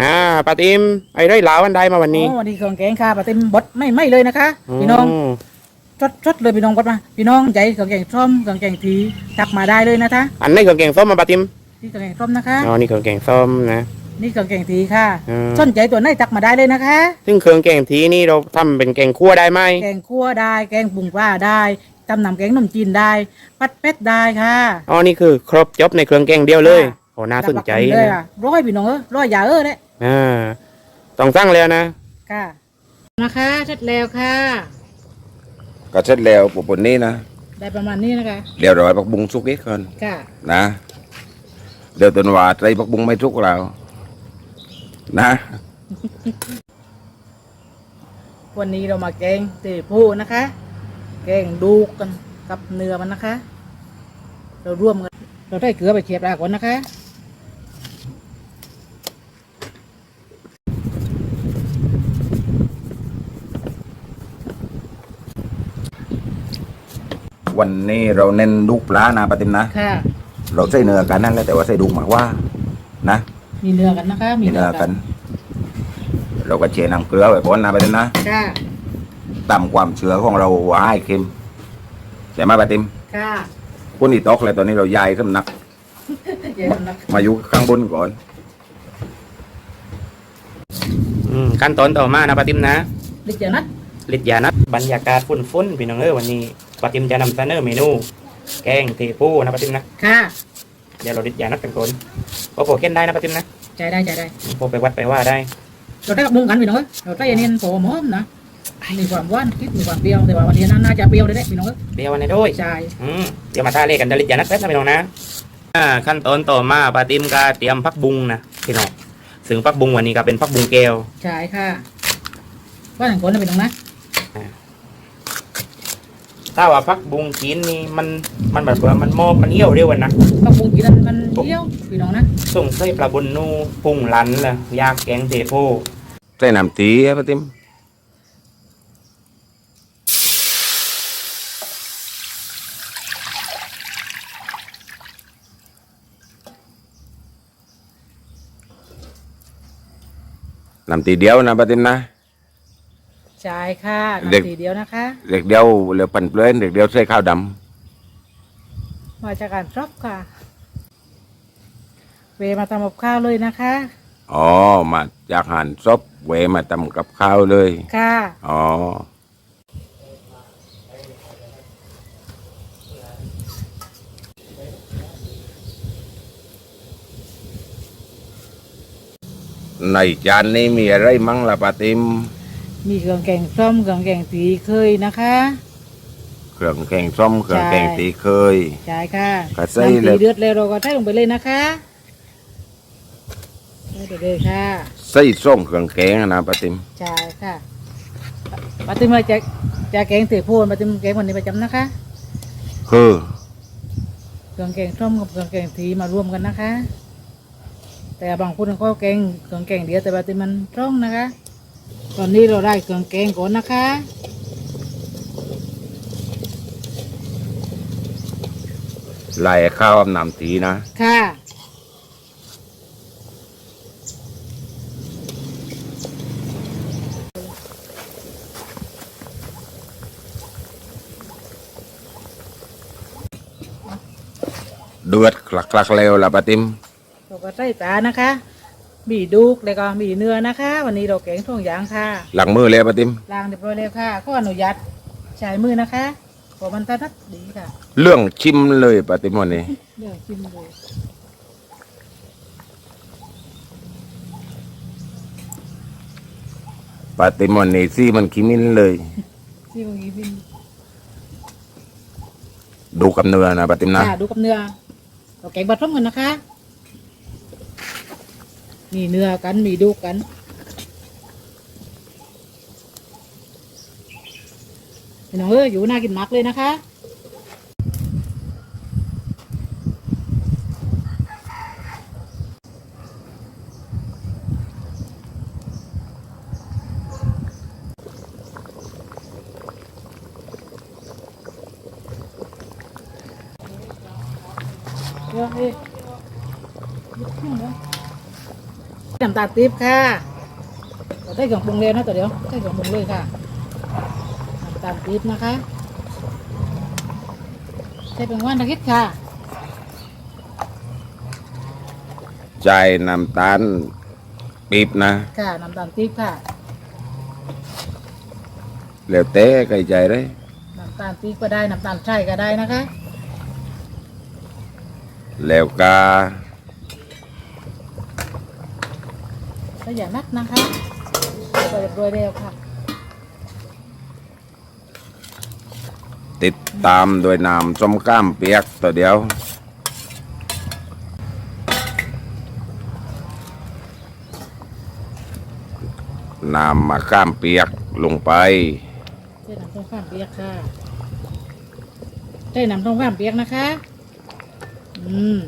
อ่าปาติมไอ้ได้หลาวันใดมาวันนี้ โอ้วันนี้เครื่องแกงค่ะปลาเต็มบดไม่ไม่เลยนะคะ พี่น้องมชดชดเลยพี่น้องบดมา พี่น้องใจเครื่องแกงส้มเครื่องแกงทีตักมาได้เลยนะคะ อันนี้เครื่องแกงส้มมาปาติมนี่เครื่องแกงส้มนะคะอ๋อนี่เครื่องแกงส้มนะ นี่เครื่องแกงทีค่ะอืมสนใจตัวไหนตักมาได้เลยนะคะ ซึ่งเครื่องแกงทีนี่เราทำเป็นแกงคั่วได้ไหมแกงคั่วได้แกงปรุงปลาได้ตำน้ำแกงขนมจีนได้ ปัดเป็ดได้ค่ะอ๋อนี่คือ ครบจบในเครื่องแกงเดียวเลยค่ะ โอ้น่าสนใจรับประกัเลยนะอะร้อยพี่น้องเออร้อยยาเออเลยอ่าต้องสั่งแล้วนะค่ะนะคะเสร็จแล้วค่ะก็เสร็จแล้วปุ๊บนี้นะได้ประมาณนี้นะคะเดี๋ยวเราให้ผักบุ้งสุกอีกก่อนค่ะนะเดี๋ยวต้นว่าใจผักบุ้งไม่สุกเรานะ วันนี้เรามาแกงเตะผู้นะคะ แกงดูกกันกับเนื้อมันนะคะ เราร่วมกัน เราได้เกลือไปเคียบรากก่อนนะคะวันนี้เราเน้นลูกปลานะปาติมนะ ค่ะเราใส่เนื้อกันนั่นแหละแต่ว่าใส่ดูกหมากว่า นะ มีเนื้อกันนะคะมีเนื้อกัน เราก็เชน้ำเกลือไว้ก่อนนะปาติมนะค่ะตามความเชื่อของเราว่าให้เค็มใช่ไหมปาติมค่ะ คนที่ตกเลยตอนนี้เราย้ายสำนักเดี๋ยวนะมาอยู่ข้างบนก่อน อืมขั้นตอนต่อมานะปาติมนะเด็กเดี๋ยวนัดลิดยานัดบรรยากาศฟุ้นๆพี่น้องเอ้ยวันนี้ปาติมจะนำเสนอเมนู แกงเทปูนะปาติมนะค่ะเดี๋ยวเราลิดยานัดกันก่อนโอ้โหเก้นได้นะปาติมนะใจได้ใจได้โอ้ไปวัดไปว่าได้เราได้กับมุงกันพี่น้องเอ้ยเราได้อันนี้โผล่หอมนะ มีความหวานคิดมีความเปรี้ยวแต่ว่าวันนี้น่าจะเปรี้ยวเลยเด้พี่น้องเอ้ยเดี๋ยววันนี้ด้วยใช่อืมเดี๋ยวมาท่าเลขกันจะลิดยานัดแป๊บนะพี่น้องนะอ่าขั้นตอนต่อมาปาติมก็เตรียมพักบุงนะพี่น้องซึ่งพักบุงวันนี้ก็เป็นพักบุงแก้วใช่ค่ะว่าหนังคนนะพี่น้องนะถ้าว่าพักบุงกินนี่มันมันแบบว่ามันมอบมันเหี่ยวเร็วอะนะบางปรุงกินนั้นมันเยี่ยวพี่น้องนะส่งใส่ปลาบนนูปรุงลันเลยยากแกงเทโพใส่น้ำตีปาติม น้ำตีเดียวนะปาติมนะใช่ค่ะเด็กน้ำสีเดียวนะคะ เด็กเดียวเหลือปั่นเปลือยเด็กเดียวใส่ข้าวดมาจากการชอบค่ะ เวมาทำกับข้าวเลยนะคะำอ๋อ มาจากหันซบเวมาทำกับข้าวเลย ค่ะ อ๋อ ในจานนี้มีอะไรมั่งล่ะปาติม มีเครื่องแกงส้มเครื่องแกงสีเคยนะคะ เครื่องแกงส้มเครื่องแกงตีเคย ใช่ค่ะก็ใส่น้ำเลสียเดือดแล้วเราก็ใส่ลงไปเลยนะคะใส่ไปเลยค่ะใส่ส้มเครื่องแกงนะปาติม ใช่ค่ะปาติมาจะจะแกงเตะโพนปาติมแกงวันนี้ประจำนะคะ คือเครื่องแกงส้มกับเครื่องแกงทีมารวมกันนะคะ แต่บางคนก็แกงเครื่องแกงเดียวแต่ปาติมันร่องนะคะ ตอนนี้เราได้เครื่องแกงก่อนนะคะลายข้าวน้ำตีนะ ค่ะเดือดคลักคลักๆแล้วล่ะปาติมเรา ก็ใส่ตานะคะ มีดูกแล้วก็มีเนื้อนะคะ วันนี้เราแกงท่องยางค่ะหลังมือเลยปาติม ล้างเรียบร้อยแล้วค่ะขออนุญาตใช้มือนะคะเพราะมันถนัดดีค่ะเรื่องชิมเลยปาติมวันนี้ เดี๋ยวชิมเลยปาติมวันนี้ซี่มันขี้มินเลยซิ่วนี้พี่ดูกับเนื้อนะปาติมนะค่ะดูกับเนื้อเราแกงบะท่อมกันนะคะ มีเนื้อกันมีดูกกันพี่น้องเอ้ยอยู่น่ากินมากเลยนะคะเดี๋ยวเอ้ย น้ำตาลปี๊บค่ะเราได้เครื่องปรุงเร็วนะตัวเดียวได้เครื่องปรุงเลยค่ะน้ำตาลปี๊บนะคะใส่เป็นว่านตะคิดค่ะใจน้ำตาลปีบนะค่ะน้ำตาลปี๊บค่ะแล้วเต้ไก่ใจเลยน้ำตาลปี๊บก็ได้น้ำตาลทรายก็ได้นะคะแล้วกา ก็อย่านักนะคะเปิดโรยเร็วค่ะ ติดตามด้วยน้ำส้มก้ามเปียกตัวเดียวน้ำมะข้ามเปียกลงไปใส่น้ำต้มข้ามเปียกค่ะใส่น้ำต้มข้ามเปียกนะคะ อืม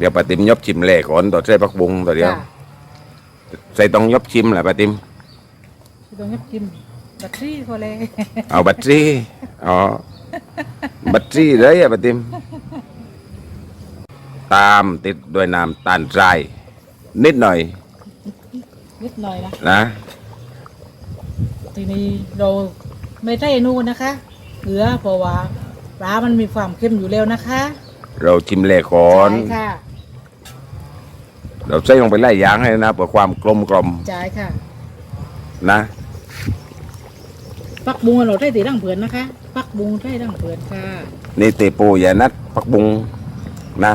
เดี๋ยวปาติมยบชิมเล่ก่อนตัวใส่ผักบุงตัวเดียวค่ะใส่ต้องยบชิมแหละปาติมที่ต้องยับจิ้มบัตรซี่พอเลยเอาบัตรซี่อ๋อ บัตรซี่เลยอะปาติม ตามติดด้วยน้ำตาลทราย นิดหน่อยนิดหน่อยนะนะ ทีนี้เราไม่ใช่นู่นนะคะเกลือเพราะว่าปลามันมีความเค็มอยู่แล้วนะคะเราชิมเล่ก่อน ใช่ค่ะ เราใส่ลงไปไล่ยางให้นะเพื่อความกลมกลอมใช่ค่ะนะปักบุงเราได้ตีดั้งเผือนนะคะปักบุงได้ดั้งเผือนค่ะนี่ตีปูอย่านัดผักบุงนะ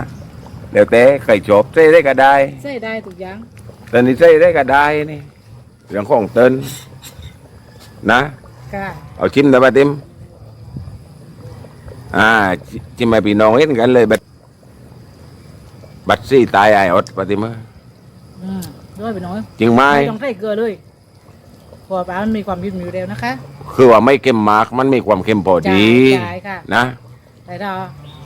เดี๋ยวเต้ไข่จบใส่ได้ก็ได้ใส่ได้ทุกอย่างแต่นี่ใส่ได้ก็ได้นี่เรื่องของเติ้นนะค่ะเอาชิมนะป้าติมอ่า ชิชิมให้พี่น้องเห็นกันเลยบัด บัดซี่ตายไอ้อดป้าติมเอ้ยอืมด้วยไปหน้อยจริงไหมไม่ต้องใส่เกลือเลยเพราะว่าปลามันมีความเค็มอยู่แล้วนะคะ คือว่าไม่เค็มมากมันมีความเค็มพอดีใช่ค่ะ นะ แต่ถ้า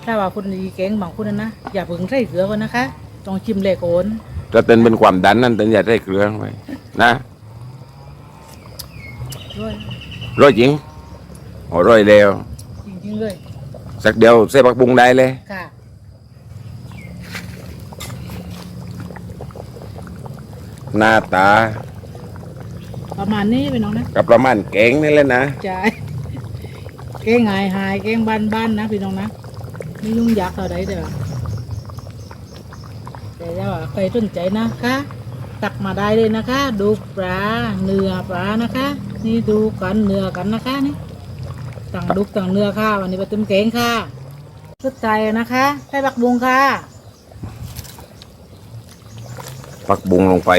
ถ้าว่าคุณดีเก่งบางคนนะนะอย่าเพิ่งใส่เกลือก่อนนะคะต้องชิมเลยก่อนถ้าเต้นเป็นความดันนั่นเต้นอย่าได้เกลือไปนะด้วยร้อยจริงโอ้ร้อยเร็วจริงๆเลยสักเดียวใส่ผักบุงได้เลยค่ะ หน้าตา ประมาณนี้ไปน้องนะกับประมาณเก่งนี่แหละนะใช่แกงหายหายแกงบ้านบ้านๆนะพี่น้องนะไม่ยุ่งยากเท่าใดเด้อแต่ว่าใครสนใจนะคะ ตักมาได้เลยนะคะ ดูปลาเนื้อปลานะคะ นี่ดูกันเนื้อกันนะคะนี่ต่างดุกต่างเนื้อค่ะ วันนี้ปลาตุ้มแกงค่ะสุดใจนะคะใส่บักบุงค่ะ ผักบุงลงไป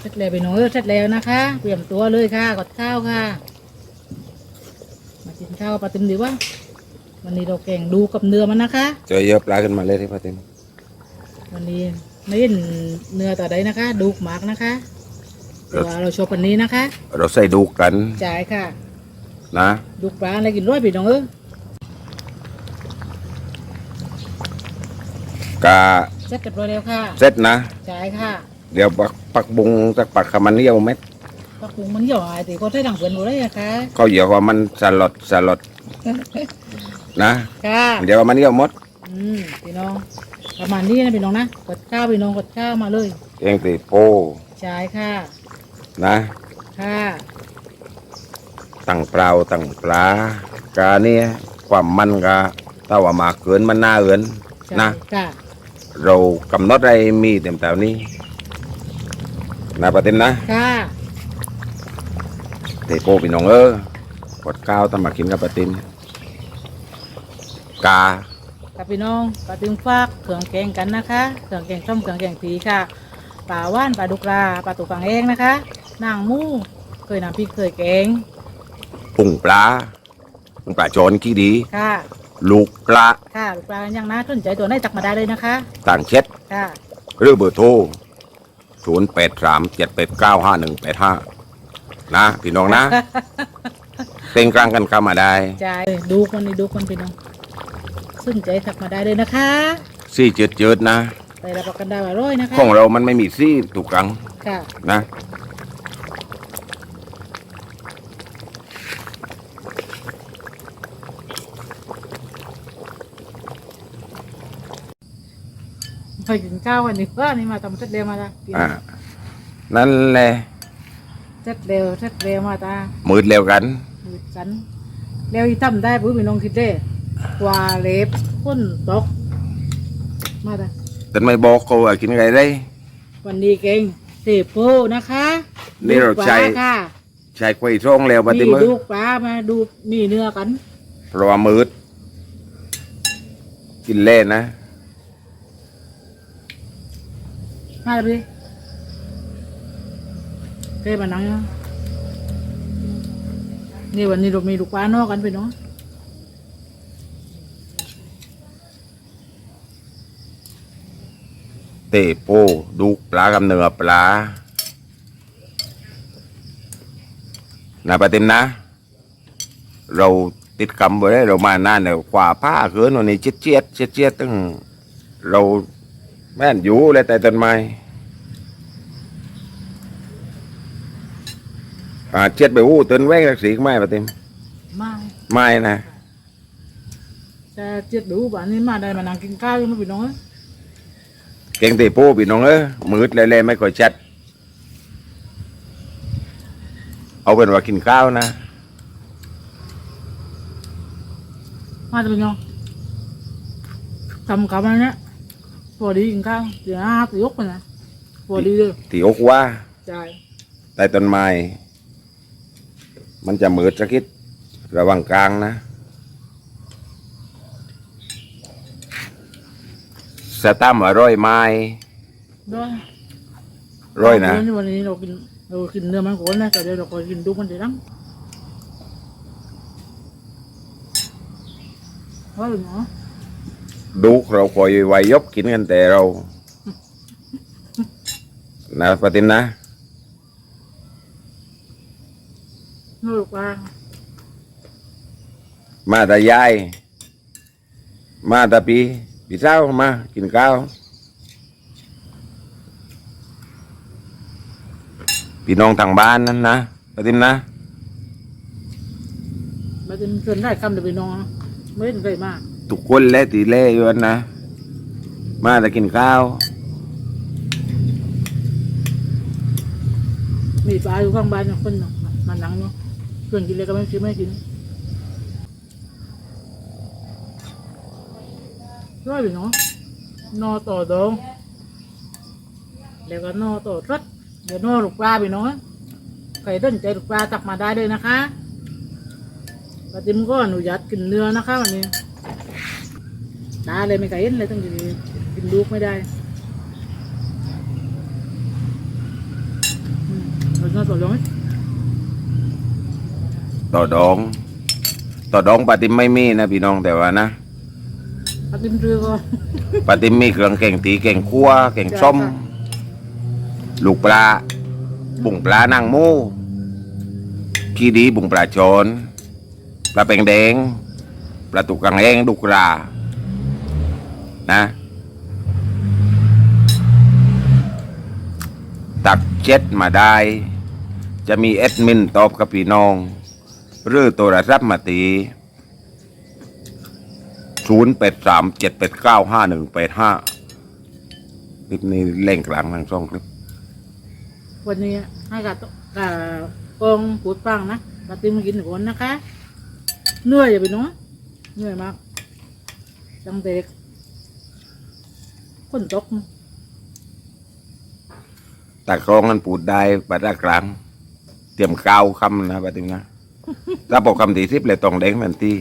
เสร็จแล้วพี่น้องเออเสร็จแล้วนะคะ เตรียมตัวเลยค่ะกดข้าวค่ะ มากินข้าวปลาตุ้มดีว่าวันนี้เราแกงดูกับเนื้อมันนะคะ เจอเยอะปลาขึ้นมาเลยที่ป้าติมวันนี้ไม่เห็นเนื้อต่อใดนะคะ ดูหมากนะคะ แต่ว่าเราชอบปันนี้นะคะ เราใส่ดูกันจ่ายค่ะ นะ ดูปลาอะไรกินร้อยพี่น้องเออกาเสร็จเรียบร้อยแล้วค่ะเสร็จนะจ่ายค่ะ เดี๋ยวปักปักบุงสักปักขมันเยี่ยวเม็ดปลาปุงมันหย่อยแต่ก็ใช้ดังเผือนหมดเลยนะคะเขาเหยียวว่ามันสลดสลดนะค่ะเดี๋ยวว่ามันเยี่ยวหมดอืมพี่น้องประมาณนี้นะพี่น้องนะกดข้าวพี่น้องกดข้าวมาเลยเองตีโปจ่ายค่ะ นะ ค่ะ ตั้งเปล่าตั้งปลากาเนี่ยความมันกาถ้าว่ามาเกินมันน่าเอือนจ่ายนะ ค่ะ เรากำหนดอะไรมีเต็มแต่นี้นะปะติมนะค่ะเตโปพี่น้องเออกดข้าวตำมากินกับปะติมกากับพี่น้องปลาตึงฟากเครื่องแกงกันนะคะเครื่องแกงส้มเครื่องแกงผีค่ะปลาว่านปลาดุกราปลาตุกฝังแห้งนะคะ นางหมูเคยน้ำพริกเคยแกงปุ่งปลาปุ่งปลาโจรขี้ดี ค่ะลูกปลาค่ะลูกปลายังนะสนใจตัวไหนตักมาได้เลยนะคะต่างเช็ดค่ะหรือเบอร์โทรศูนย์แปดสามเจ็ดแปดเก้าห้าหนึ่งแปดห้านะพี่น้องนะเต็งกลางกันเข้ามาได้จ่ายดูคนนี้ดูคนพี่น้องสนใจตักมาได้เลยนะคะซี่จืดๆนะแต่รับประกันได้ว่าอร่อยนะคะของเรามันไม่มีซี่ถูกครั้งค่ะนะ เคยกินข้าววันนี้ว่านี่มาทำเสร็จเร็วมาตานอ่านั่นแหละเสร็จเร็วเสร็จเร็วมาตามืดเร็วกันมืดกันเร็วอีทำได้ปุ๊บพี่น้องคิดได้กว่าเล็บก้นตก มาตาแต่ไม่บอกเขากินอะไรได้ วันนี้เก่งเทโพนะคะนี่เราใช้ค่ะใช้กล้วยช่องแล้วปฏินี่มือดูปลามาดูมีเนื้อกันเพราะว่ามืดกินเล่นนะ มาเลยเท่มานังนี่วันนี้เรามีลูกปลานอกกันพี่น้องเตะโปดูปลากับเนือปลานะปฏิมนะ เราติดกรรมไว้เรามานานเนี่ยกว่าผ้าเกินวันนี้เจี๊ยดเจี๊ยดเจี๊ยดเจี๊ยดตั้งเรา แม่นอยู่เลยแต่ต้นไม้อ่าเจี๊ยดไปอู้ต้นแว้งรักสีก็ไม่ปฏิมมาไม่นะจะเจ็ดดูบ้านนี้มาได้มานั่งกินข้าวอยู่มั้ยพี่น้องเอ้ยเก่งเตะโป้พี่น้องเอ้ยมืดเลยเลยไม่ค่อยชัด เอาเป็นว่ากินข้าวนะมาจะพี่น้องทำกับอันเนี้ย พอดีกินข้าวเดี๋ยวห้าตัวยกไปนะพอดีเลยตีอกว่าจ่ายใต้ต้นไม้มันจะมืดสักนิดระวังกลางนะสตั้มอร่อยไหม้ด้วยร่อยนะวันนี้วันนี้เรากินเรากินเนื้อมันก่อนนะแต่เดี๋ยวเราก็กินดุกมันเดี๋ยวนั้งว่าหรือเนาะ ดูเราคอยไวยยบกินกันแต่เรา นะปฏิมนะนู่นลูกปลามาแต่ยาย มาแต่ปีปีเช้ามา กินข้าวพี่น้องทางบ้านนั่นนะปฏิมนะมาจะชวนได้คำเดี๋ยวพี่น้องนะไม่ได้ได้มาก ทุกคนและตีเล่อยู่นั่นะ มาแต่กินข้าว มีปลาอยู่ข้างบ้านคนน่ะมานั่งเนาะชวนกินเลยก็ไม่ซื้อไม่กินร้อยพี่น้องนอต่อดองแล้วก็นอต่อรสเดี๋ยวนอลูกปลาพี่น้องใครสนใจลูกปลาตักมาได้เลยนะคะปฏิมก็อนุญาตกินเนื้อนะคะวันนี้าเลยไม่เคยเห็นเลยต้องกินกินลูกไม่ได้อืมเอาเนื้อต่อดองไหมต่อดองต่อดองปาติมไม่มีนะพี่น้องแต่ว่านะปฏิมเรือก็ปาติมมีเครื่องแกงตีแกงคั่วแกงส้มจ้ะลูกปลาบุ่งปลานางหมูขี้ดีบุ่งปลาโจนปลาแปงแดงปลาตุกกังแห้งดุกรา นะตักเช็ดมาได้ จะมีแอดมินตอบกับพี่น้อง หรือโทรศัพท์มาตีศูนย์แปดสามเจ็ดแปดเก้าห้าหนึ่งแปดห้าคลิปนี้เล่งกลางทางช่องคลิปวันนี้ให้กับกับกองปูดฟังนะปฏิมกินก่อนนะคะเหนื่อยอย่าไปเน้อยเหนื่อยมากจังเด็ก คนตกตากรองนั้นปูดได้ปัดกลางเตรียมกาวคำนะปฏิมนะถ้าบอกคำตีสิบเลยต้องแดงทันที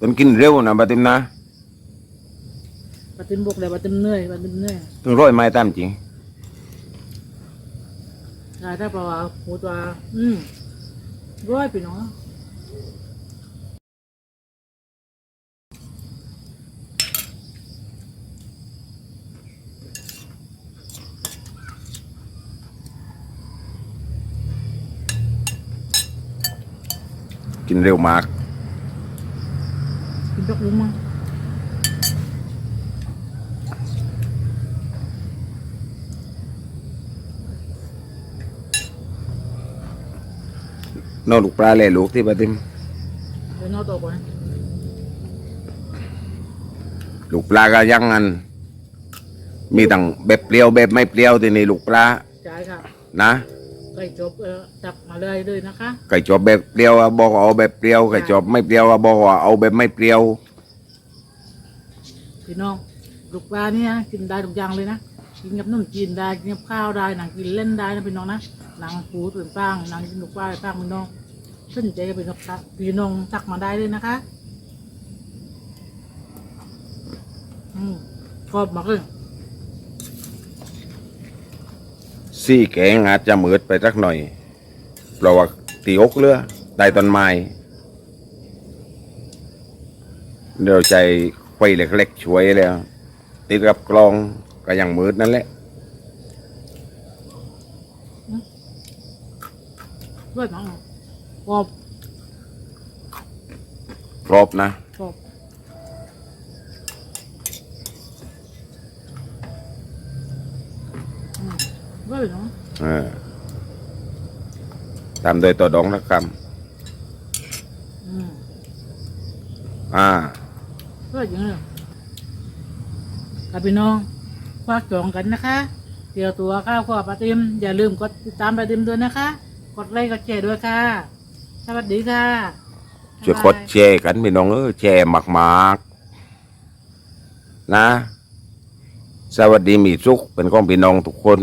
ต้องกินเร็วนะปฏิมนะปฏิมบอกเลยปฏิมเหนื่อยปฏิมเหนื่อยถึงร้อยไม้ตามจริง ใช่ถ้าเปล่าปูตัวอืมร้อยไปเนาะกินเร็วมาก กินดอกบุ้งมั้ง นอกลูกปลาแล่ลูกที่ปาติมเดี๋ยวนอกตัวก่อนลูกปลาก็ยังงัน มีตั้งแบบเปรี้ยวแบบไม่เปรี้ยวที่นี่ลูกปลาจ่ายค่ะนะไก่จบเออตักมาเลยเลยนะคะ ไก่จอบแบบเปรี้ยวอะบอกว่าเอาแบบเปรี้ยวไก่จอบไม่เปรี้ยวอะบอกว่าเอาแบบไม่เปรี้ยว พี่น้องลูกปลาเนี่ยกินได้ทุกอย่างเลยนะ กินกับนุ่มจีนได้กินกับข้าวได้นังกินเล่นได้นะพี่น้องนะนังปูเป็นป้างนังกินลูกปลาเป็นป้างพี่น้องสนใจก็เป็นกับพี่น้องตักมาได้เลยนะคะอืมกรอบมากเลยซี่แกงอาจจะมืดไปสักหน่อย เพราะว่าตีอกเรือได้ต้นไม้เดี๋ยวใจไฟเล็กๆช่วยแล้ว ติดกับกลอง ก็ยังมืดนั่นแหละด้วยน้องกรอบครบนะกรอบอืมด้วยน้องเออตามโดยตัวดองนักคอืมำอ่าด้วยอย่างนี้กับพี่น้อง ฝากจองกันนะคะเดี๋ยวตัวข้าวข้อปลาติมอย่าลืมกดติดตามปลาติมด้วยนะคะ กดไลค์กดแชร์ด้วยค่ะ สวัสดีค่ะช่วยกดแชร์กันพี่น้องเออแชร์มากๆ นะ สวัสดีมีสุขเป็นของพี่น้องทุกคน